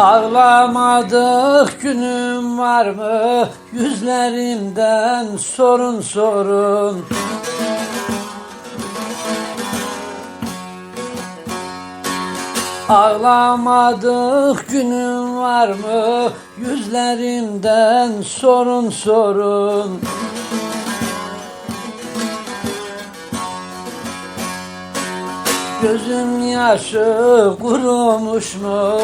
Ağlamadık günüm var mı? Yüzlerinden sorun sorun. Ağlamadık günüm var mı? Yüzlerinden sorun sorun. Gözüm yaşı kurumuş mu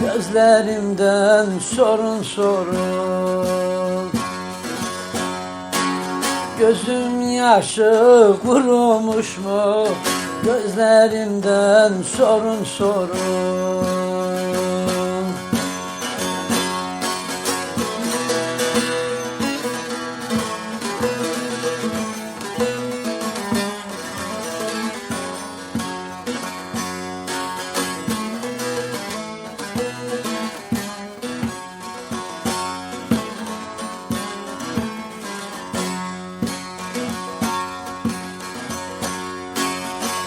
Gözlerimden sorun sorun. Gözüm yaşı kurumuş mu? Gözlerimden sorun sorun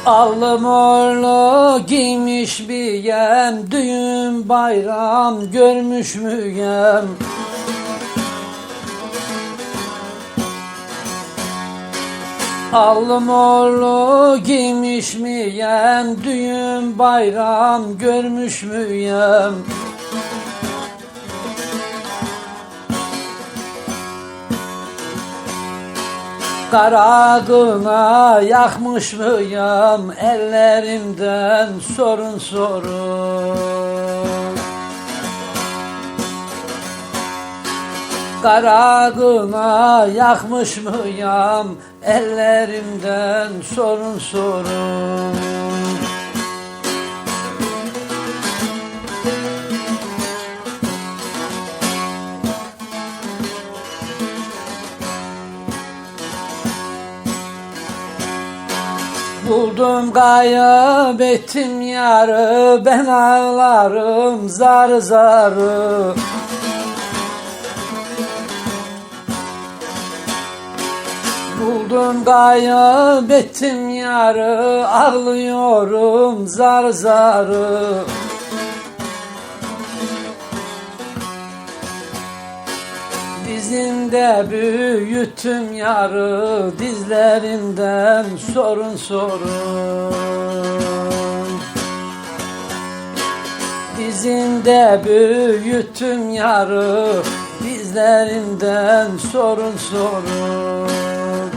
Allı morlu giymiş bir yem Düğün bayram görmüş müyem Allı morlu giymiş miyem Düğün bayram görmüş müyem Karadına yakmış mıyım ellerimden sorun sorun. Karadına yakmış mıyım ellerimden sorun sorun Buldum kaybettim yarı ben ağlarım zar zarı. Buldum kaybettim yarı ağlıyorum zar zarı Dizinde büyüttüm yarı dizlerinden sorun sorun. Dizinde büyüttüm yarı dizlerinden sorun sorun